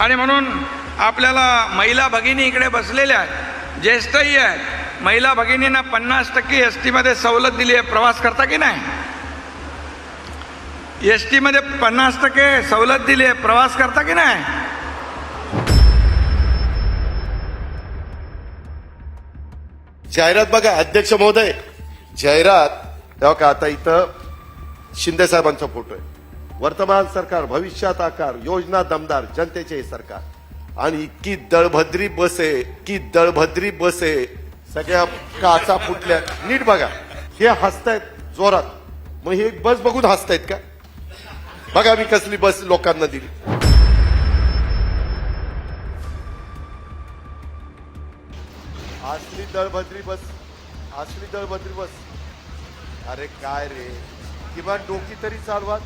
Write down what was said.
आणि म्हणून आपल्याला महिला भगिनी इकडे बसलेल्या आहेत ज्येष्ठही आहेत. महिला भगिनींना पन्नास टक्के एस टीमध्ये सवलत दिली आहे. प्रवास करता की नाही? एस टीमध्ये पन्नास टक्के सवलत दिली आहे. प्रवास करता की नाही? जाहिरात बघा अध्यक्ष महोदय. जाहिरात तेव्हा का आता इथं शिंदे साहेबांचा फोटो आहे. वर्तमान सरकार भविष्यात आकार योजना दमदार जनतेचे सरकार. आणि इतकी दळभद्री बस आहे की दळभद्री बस आहे सगळ्या काचा फुटल्या. नीट बघा हे हसतायत जोरात. मग हे बस बघून हसतायत का? बघा मी कसली बस लोकांना दिली. असली दळभद्री बस असली दळभद्री बस. अरे काय रे? किंवा डोकी तरी चालवा